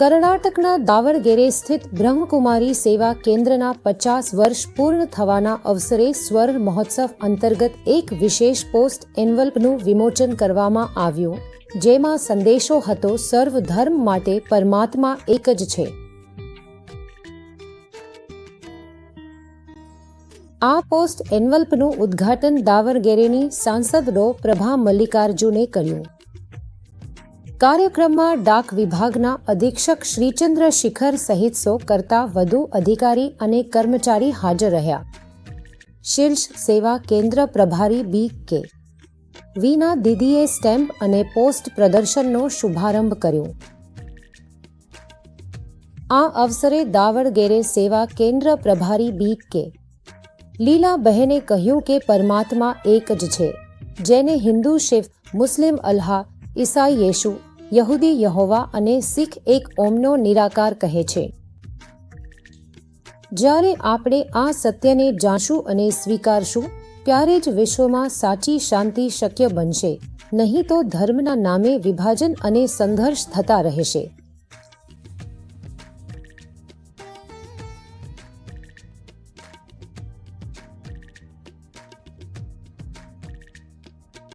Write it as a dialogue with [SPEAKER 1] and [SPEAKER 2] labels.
[SPEAKER 1] કર્ણાટકના દાવણગેરે સ્થિત બ્રહ્મકુમારી સેવા કેન્દ્રના પચાસ વર્ષ પૂર્ણ થવાના અવસરે સ્વર્ણ મહોત્સવ અંતર્ગત એક વિશેષ પોસ્ટ એન્વલ્પનું વિમોચન કરવામાં આવ્યું, જેમાં સંદેશો હતો, સર્વ ધર્મ માટે પરમાત્મા એક જ છે. આ પોસ્ટ એન્વલ્પનું ઉદ્ઘાટન દાવણગેરેની સાંસદ ડો. પ્રભા મલ્લિકાર્જુને કર્યું. કાર્યક્રમમાં ડાક વિભાગના અધિક્ષક શ્રીચંદ્ર શિખર સહિત સો કરતા વધુ અધિકારી અને કર્મચારી હાજર રહ્યા. શીર્ષ સેવા કેન્દ્ર પ્રભારી બી કે. વીના દીદીએ સ્ટેમ્પ અને પોસ્ટ પ્રદર્શનનો શુભારંભ કર્યો. આ અવસરે દાવણગેરે સેવા કેન્દ્ર પ્રભારી બી કે. લીલા બહેને કહ્યું કે પરમાત્મા એક જ છે, જેને હિન્દુ શિવ, મુસ્લિમ અલ્હા, ઈસાઈ યેશુ યહૂદી યહોવા અને શીખ એક ઓમનો નિરાકાર કહે છે. જ્યારે આપણે આ સત્યને જાણશું અને સ્વીકારશું, ત્યારે જ વિશ્વમાં સાચી શાંતિ શક્ય બનશે. નહીં તો ધર્મના નામે વિભાજન અને સંઘર્ષ થતા રહેશે.